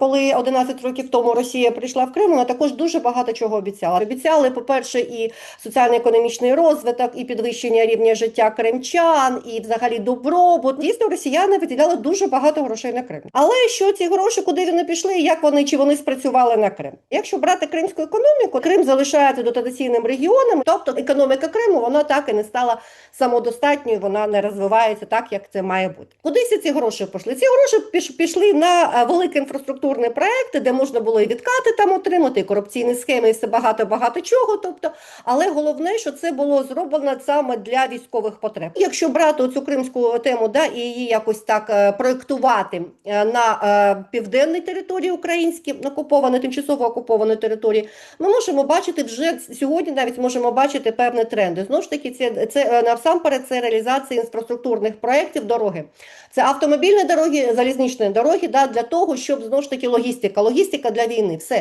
Коли 11 років тому Росія прийшла в Крим, вона також дуже багато чого обіцяла. Обіцяли, по-перше, і соціально-економічний розвиток, і підвищення рівня життя кримчан, і взагалі добробут. Дійсно, росіяни виділяли дуже багато грошей на Крим. Але що ці гроші, куди вони пішли, як вони чи вони спрацювали на Крим? Якщо брати кримську економіку, Крим залишається дотаційним регіоном, тобто економіка Криму вона так і не стала самодостатньою, вона не розвивається так, як це має бути. Кудись ці гроші пішли? Ці гроші піш- пішли на е, великі інфраструктурні проекти, де можна було і відкати там отримати, і корупційні схеми, і все багато багато чого. Тобто, але головне, що це було зроблено саме для військових потреб. Якщо брати цю кримську тему, да і її якось так е, проєктувати е, на е, південній території українській, окупованій, тимчасово окупованій території, ми можемо бачити вже сьогодні, навіть можемо бачити певні тренди. Знову ж таки, це, це насамперед це реалізація інфраструктурних проєктів дороги. Це автомобільні дороги, залізничні дороги, да, для того, щоб знову ж таки логістика, логістика для війни. Все